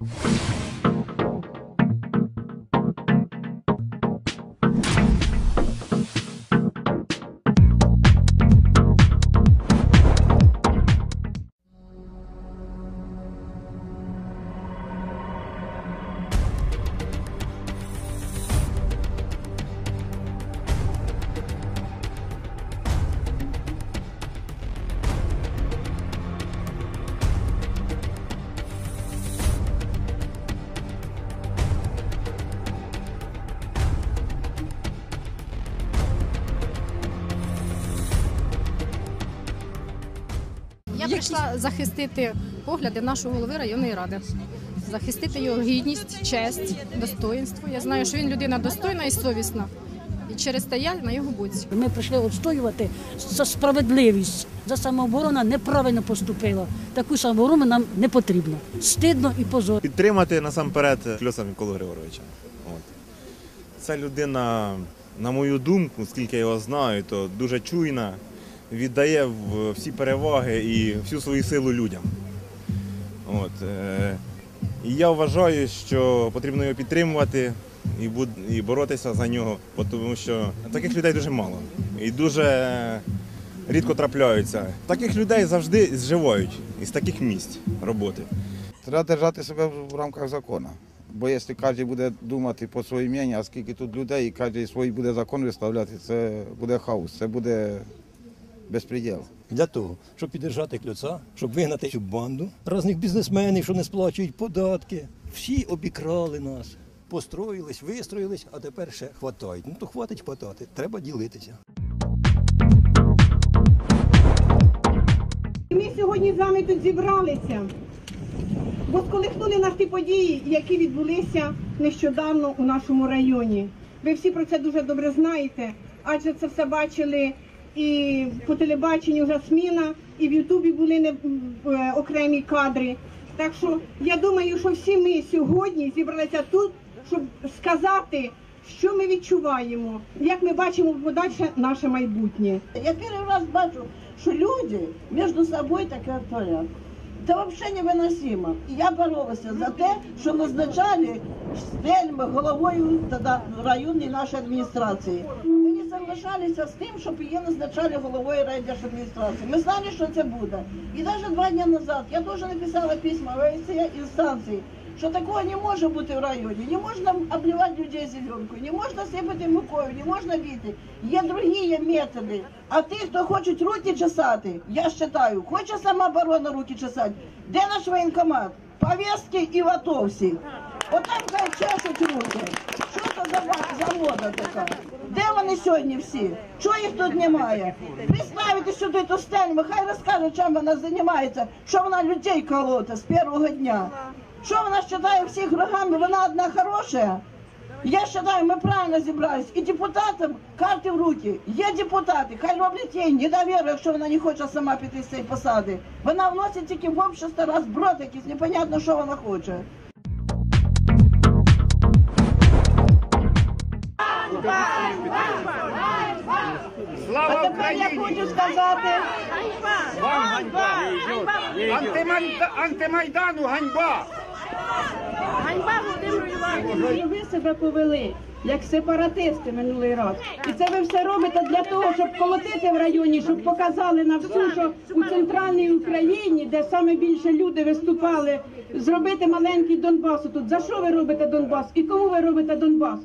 you Я прийшла захистити погляди нашого голови районної ради, захистити його гідність, честь, достоїнство. Я знаю, що він людина достойна і совісна. І через те я на його боці. Ми прийшли відстоювати за справедливість. За самооборона неправильно поступила. Таку самооборону нам не потрібно. Стидно і позор. підтримати насамперед Кльоса Миколу Григоровича. От. Ця людина, на мою думку, скільки я його знаю, то дуже чуйна, віддає всі переваги і всю свою силу людям. От. е, І я вважаю, що потрібно його підтримувати і, і боротися за нього, тому що таких людей дуже мало. І дуже рідко трапляються. Таких людей завжди зживають із таких місць роботи. Треба держати себе в рамках закону. Бо якщо кожен буде думати по своїй мені, а скільки тут людей, і кожен свій буде закон виставляти, це буде хаос, це буде безпреділ. для того, щоб піддержати кльоца, щоб вигнати цю банду різних бізнесменів, що не сплачують податки. Всі обікрали нас, построїлись, вистроїлись, а тепер ще хватають. Ну то хватить хватати, треба ділитися. Ми сьогодні з вами тут зібралися, бо сколихнули нас ті події, які відбулися нещодавно у нашому районі. Ви всі про це дуже добре знаєте, адже це все бачили і по телебаченню вже сміна, і в Ютубі були не, е, окремі кадри. Так що я думаю, що всі ми сьогодні зібралися тут, щоб сказати, що ми відчуваємо, як ми бачимо подальше наше майбутнє. Я первый раз бачу, что люди между собой таке творять. Це взагалі невиносимо. І я боролася за те, що назначали стельми головою районної нашої адміністрації. Соглашалися з тим, щоб її назначали головою райдержадміністрації. Ми знали, що це буде. І навіть два дні назад я теж написала письма в всі інстанції, що такого не може бути в районі. Не можна обливати людей зеленкою, не можна сипати мукою, не можна бити. Є другі методи. А ті, хто хочуть руки чесати, я вважаю, хоче самооборона руки чесати. Де наш воєнкомат? Повістки і в АТО всі. Отам хай чешуть руки. Що це за, за мода така? Де вони сьогодні всі? Чого їх тут немає? Представити сюди ту стельму, хай розкаже, чим вона займається, що вона людей колоте з першого дня. Що вона вважає всіх врагами? Вона одна хороша. Я вважаю, ми правильно зібрались. І депутатам карти в руки. Є депутати, хай роблять їй недовіру, якщо вона не хоче сама піти з цієї посади. Вона вносить тільки в общество розброд якийсь, непонятно, що вона хоче. Тепер я хочу сказати. Антимайдану ганьба! ганьба. Ви себе повели як сепаратисти минулий раз. І це ви все робите для того, щоб колотити в районі, щоб показали на всю, що у центральній Україні, де саме більше люди виступали, зробити маленький Донбас тут. За що ви робите Донбас? І кому ви робите Донбас?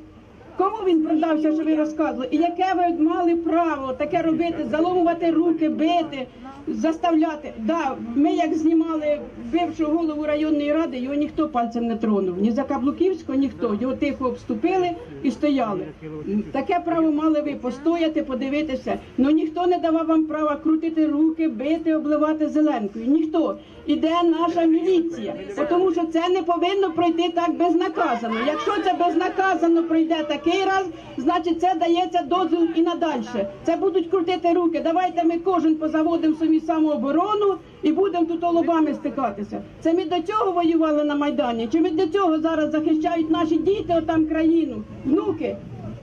Кому він продався, що ви розказували? І яке ви мали право таке робити, заломувати руки, бити, заставляти? Да, ми як знімали бившого голову районної ради, його ніхто пальцем не тронув. Ні за Каблуківського, ніхто. Його тихо обступили і стояли. Таке право мали ви постояти, подивитися. Ну ніхто не давав вам права крутити руки, бити, обливати зеленкою. Ніхто. Іде наша міліція, тому що це не повинно пройти так безнаказано. Якщо це безнаказано пройде такий раз, значить це дається дозвіл і надальше. Це будуть крутити руки. Давайте ми кожен позаводимо собі самооборону і будемо тут лобами стикатися. Це ми до цього воювали на майдані? Чи ми до цього зараз захищають наші діти отам країну, внуки?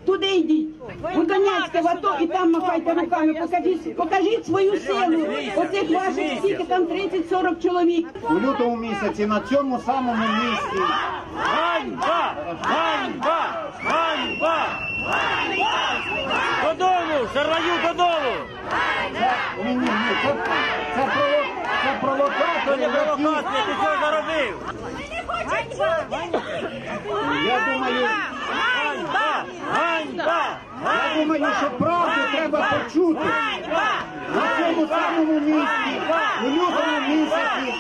Туди йдіть. У Донецьке, в АТО, і там махайте руками, покажіть, покажіть свою силу. Оцих ваших скільки там 30-40 чоловік. у лютому місяці на цьому самому місці. Ганьба! Ганьба! Ганьба! Додому! Шараю додому! Ні, ні, ні, це, це, прово, це Це провокатори, не які, провокація, ти що заробив? я думаю, Ганьба! Ганьба! Я що правду треба почути. На цьому самому місці, у лютому місяці.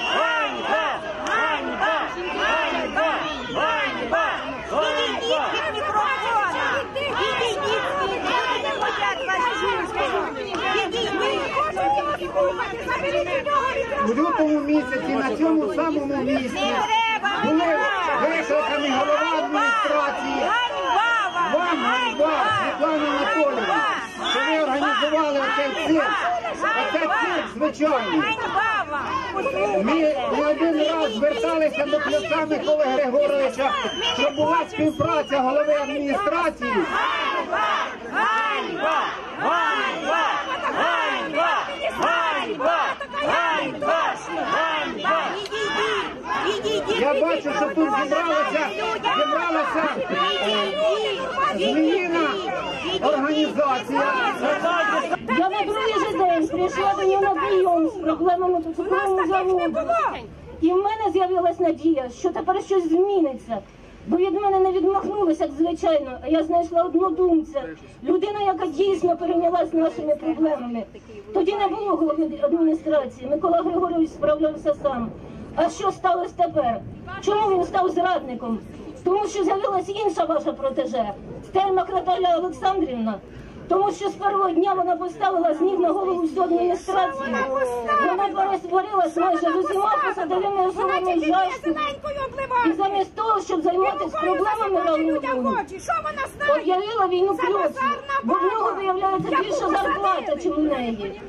У лютому місяці на цьому самому місці були викликані голова адміністрації. Вам ганьба, Світлана Анатоліївна, що ви організували оцей цирк. Оце цирк звичайний. Ми не один раз зверталися до Клюца Миколи Григоровича, щоб була співпраця голови адміністрації. Ганьба! Ганьба! Ганьба! Ганьба! Ганьба! Ганьба! Я бачу, що тут зібралася, зібралася зміїна організація. Я на другий же день прийшла до нього на прийом з проблемами по цукровому заводу. І в мене з'явилась надія, що тепер щось зміниться. Бо від мене не відмахнулися, як звичайно, а я знайшла однодумця, людина, яка дійсно перейнялась нашими проблемами. Тоді не було голови адміністрації. Микола Григорович справлявся сам. А що сталося тепер? Чому він став зрадником? Тому що з'явилась інша ваша протеже, Стельмак Наталя Олександрівна. Тому що з першого дня вона поставила з ніг на голову всю адміністрацію. Вона пересварилась майже з усіма посадовими особами в І замість того, щоб займатися проблемами району, об'явила війну ключ, бо в нього виявляється більша зарплата, ніж у неї.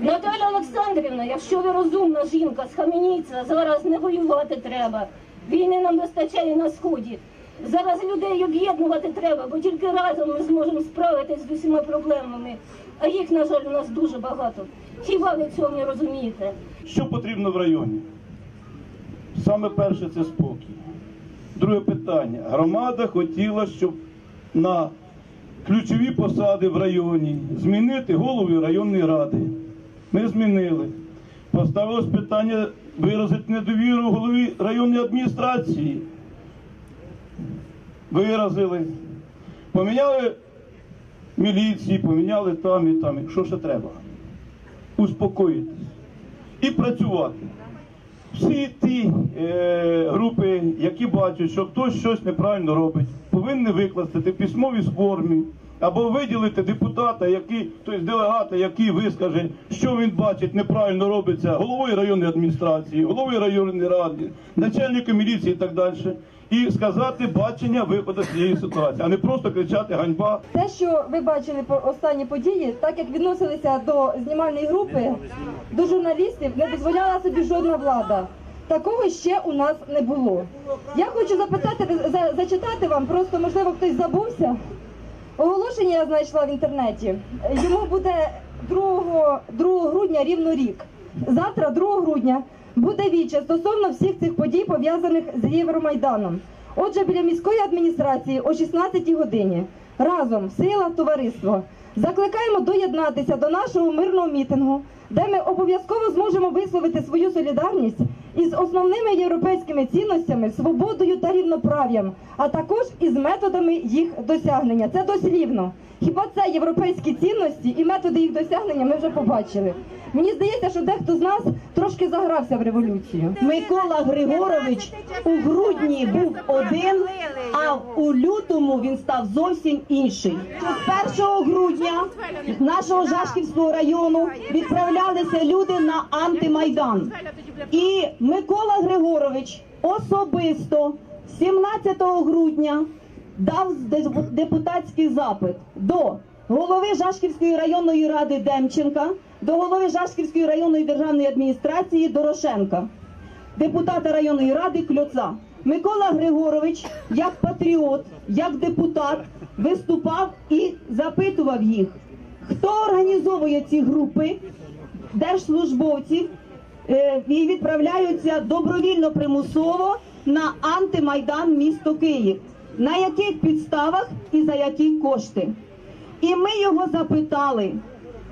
Наталя Олександрівна, якщо ви розумна жінка, схаменіться, зараз не воювати треба. Війни нам вистачає на сході. Зараз людей об'єднувати треба, бо тільки разом ми зможемо справитись з усіма проблемами. А їх, на жаль, у нас дуже багато. Хіба ви цього не розумієте? Що потрібно в районі? Саме перше це спокій. Друге питання. Громада хотіла, щоб на ключові посади в районі змінити голову районної ради. Ми змінили. Поставилось питання виразити недовіру голові районної адміністрації. Виразили. Поміняли міліції, поміняли там і там. Що ще треба? Успокоїтись і працювати. Всі ті е, групи, які бачать, що хтось щось неправильно робить, повинні викласти в письмовій формі або виділити депутата, який, тобто делегата, який вискаже, що він бачить, неправильно робиться головою районної адміністрації, головою районної ради, начальником міліції і так далі. І сказати бачення виходу цієї ситуації, а не просто кричати ганьба. Те, що ви бачили по останні події, так як відносилися до знімальної групи, до журналістів не дозволяла собі жодна влада. Такого ще у нас не було. Я хочу запитати, за- зачитати вам, просто можливо хтось забувся. Оголошення я знайшла в інтернеті. Йому буде 2, 2 грудня рівно рік. Завтра, 2 грудня, буде віче стосовно всіх цих подій, пов'язаних з Євромайданом. Отже, біля міської адміністрації о 16 годині разом, сила, товариство. Закликаємо доєднатися до нашого мирного мітингу, де ми обов'язково зможемо висловити свою солідарність із основними європейськими цінностями, свободою та рівноправ'ям, а також із методами їх досягнення. Це дослівно. Хіба це європейські цінності і методи їх досягнення ми вже побачили. Мені здається, що дехто з нас трошки загрався в революцію. Микола Григорович у грудні був один, а у лютому він став зовсім інший. З 1 грудня нашого Жашківського району відправлялися люди на антимайдан. І Микола Григорович особисто 17 грудня дав депутатський запит до голови Жашківської районної ради Демченка, до голови Жашківської районної державної адміністрації Дорошенка, депутата районної ради Кльоца. Микола Григорович, як патріот, як депутат, виступав і запитував їх, хто організовує ці групи держслужбовців і відправляються добровільно примусово на антимайдан місто Київ. На яких підставах і за які кошти? І ми його запитали.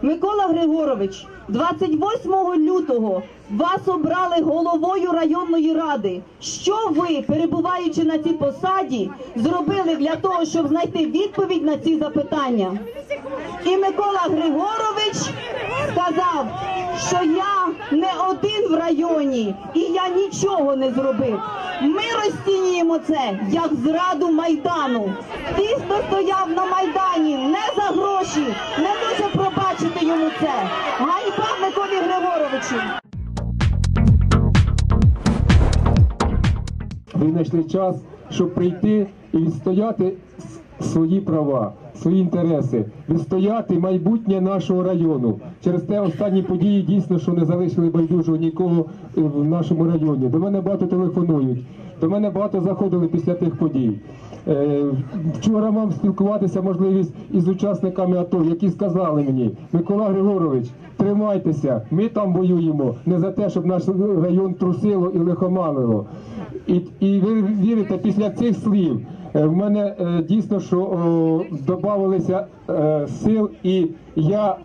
Микола Григорович, 28 лютого вас обрали головою районної ради. Що ви, перебуваючи на цій посаді, зробили для того, щоб знайти відповідь на ці запитання? І Микола Григорович сказав, що я не один в районі і я нічого не зробив. Ми розцінюємо це як зраду майдану. Ті, хто стояв на майдані не за гроші, не йому це. Ганьба Миколі Григоровичу. ви знайшли час, щоб прийти і відстояти свої права, свої інтереси, відстояти майбутнє нашого району. Через те останні події дійсно, що не залишили байдужого нікого е, в нашому районі. До мене багато телефонують, до мене багато заходили після тих подій. Е, Вчора мав спілкуватися можливість із учасниками АТО, які сказали мені, Микола Григорович, тримайтеся, ми там воюємо не за те, щоб наш район трусило і лихоманило. І, і ви вірите, після цих слів е, в мене е, дійсно що додавалися сил, і я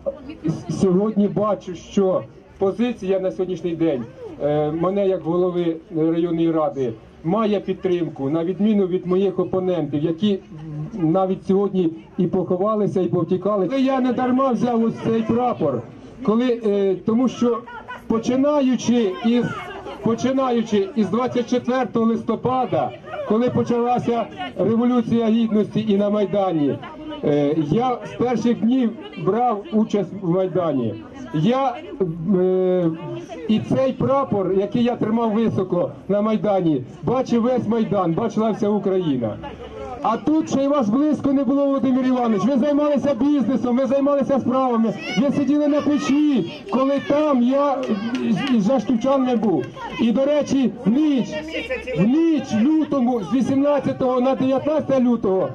сьогодні бачу, що позиція на сьогоднішній день мене як голови районної ради має підтримку на відміну від моїх опонентів, які навіть сьогодні і поховалися, і повтікали. Але я не дарма взяв ось цей прапор, коли е, тому що починаючи із починаючи із 24 листопада, коли почалася революція гідності і на майдані, е, я з перших днів брав участь в майдані. Я е, і цей прапор, який я тримав високо на майдані, бачив весь майдан, бачила вся Україна. А тут ще й вас близько не було, Володимир Іванович. Ви займалися бізнесом, ви займалися справами. Ви сиділи на печі, коли там я із Жашківчанами був. І до речі, в ніч, в ніч лютому з 18 на 19 лютого.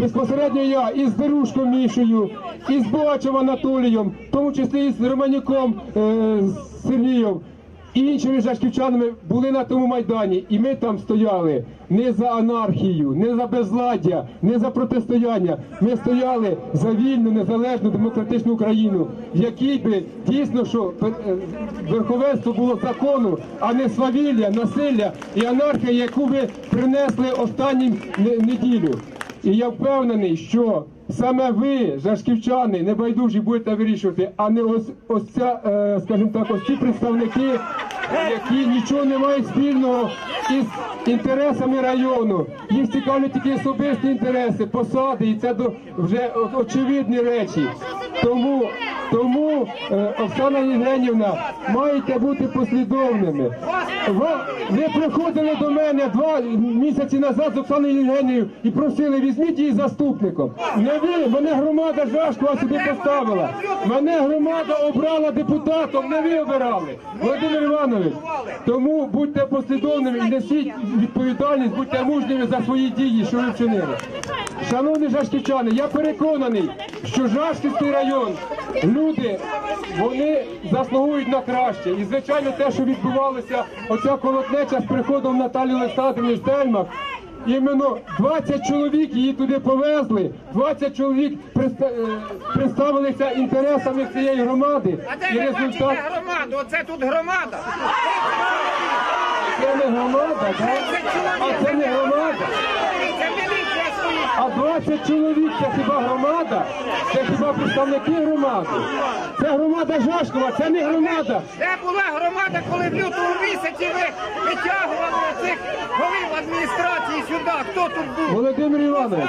Безпосередньо я із Дерушком Мішею, із Богачем Анатолієм, в тому числі і з Романюком е, Сергієм іншими жашківчанами були на тому майдані, і ми там стояли не за анархію, не за безладдя, не за протистояння. Ми стояли за вільну, незалежну, демократичну Україну, в якій би дійсно що е, верховенство було закону, а не свавілля, насилля і анархія, яку ви принесли останнім не- неділю. І я впевнений, що саме ви, жашківчани, небайдужі будете вирішувати, а не ось ось ця, е, скажімо так, ось ці представники, які нічого не мають спільного із інтересами району. Їх цікавлять тільки особисті інтереси, посади, і це вже очевидні речі. Тому, тому е, Оксана Євгенівна, маєте бути послідовними. Ви, ви приходили до мене два місяці назад з Оксаною Євгенією і просили, візьміть її заступником. Не ви, мене громада Жашкова сюди поставила. Мене громада обрала депутатом, не ви обирали. Володимир Іванович, тому будьте послідовними і несіть відповідальність, будьте мужніми за свої дії, що ви вчинили. Шановні жашківчани, я переконаний, що Жашківський район, люди, вони заслуговують на краще. І звичайно, те, що відбувалося, оця колотнеча з приходом Наталі Олександрівни в Стельмах, іменно 20 чоловік її туди повезли, 20 чоловік е, представилися інтересами цієї громади. А де І ви результат громаду? Оце тут громада. це не громада, так? А це не громада. Це міліція стоїть. А 20 чоловік це хіба громада? Це хіба представники громади? Це громада Жашкова, це не громада. Де була громада, коли в лютому місяці ви витягували цих голів адміністрації сюди? Хто тут був? Володимир Іванович,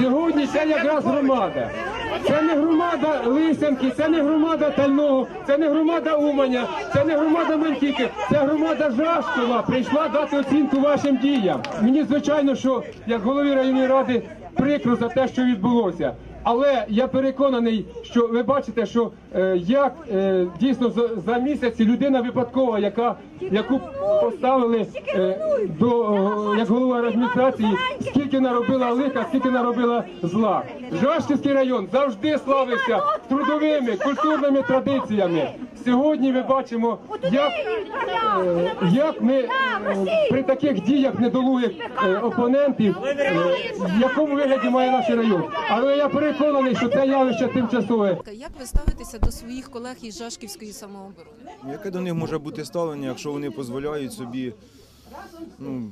сьогодні це якраз громада. Це не громада Лисянки, це не громада Тального, це не громада Уманя, це не громада Мантіки, це громада Жашкова прийшла дати оцінку вашим діям. Мені звичайно, що як голові районної ради прикро за те, що відбулося. Але я переконаний, що ви бачите, що е, як е, дійсно за, за місяць людина випадкова, яка яку поставили е, до е, як голова адміністрації, скільки наробила лиха, скільки наробила зла. Жашківський район завжди славився трудовими культурними традиціями. Сьогодні ми бачимо, як, е, як ми е, при таких діях недолугих е, опонентів, в якому вигляді має наш район. Але я переконаний, що це явище тимчасове. Як ви ставитеся до своїх колег із Жашківської самооборони? Яке до них може бути ставлення, якщо вони дозволяють собі ну,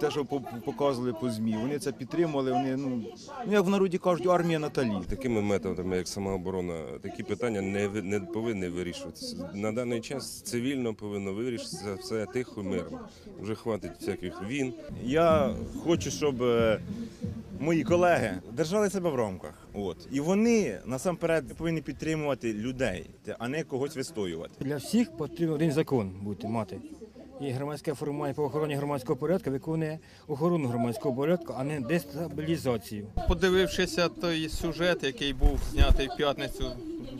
те, що показували по ЗМІ. Вони це підтримували, вони, ну, ну як в народі кажуть, армія Наталі. Такими методами, як самооборона, такі питання не, не повинні вирішуватися. На даний час цивільно повинно вирішитися все тихо, мирно. Вже хватить всяких війн. Я хочу, щоб е, мої колеги держали себе в рамках. От. І вони насамперед повинні підтримувати людей, а не когось вистоювати. Для всіх потрібен один закон бути мати. І громадське формування по охороні громадського порядку виконує охорону громадського порядку, а не дестабілізацію. Подивившися той сюжет, який був знятий в п'ятницю,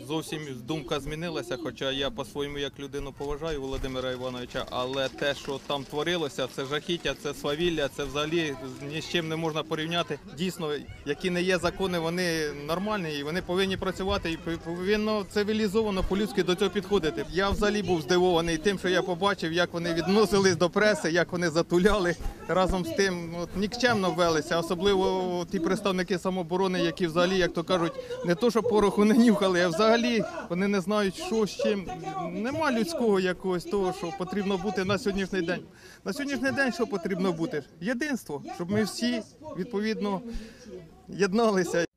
зовсім думка змінилася. Хоча я по-своєму як людину поважаю Володимира Івановича, але те, що там творилося, це жахіття, це свавілля, це взагалі ні з чим не можна порівняти. Дійсно, які не є закони, вони нормальні і вони повинні працювати і повинно цивілізовано по-людськи до цього підходити. Я взагалі був здивований тим, що я побачив, як вони відносились до преси, як вони затуляли разом з тим, от нікчемно велися, особливо ті представники самооборони, які взагалі, як то кажуть, не то, що пороху не нюхали, а взагалі вони не знають, що з чим. Нема людського якогось того, що потрібно бути на сьогоднішній день. На сьогоднішній день що потрібно бути? Єдинство, щоб ми всі відповідно єдналися.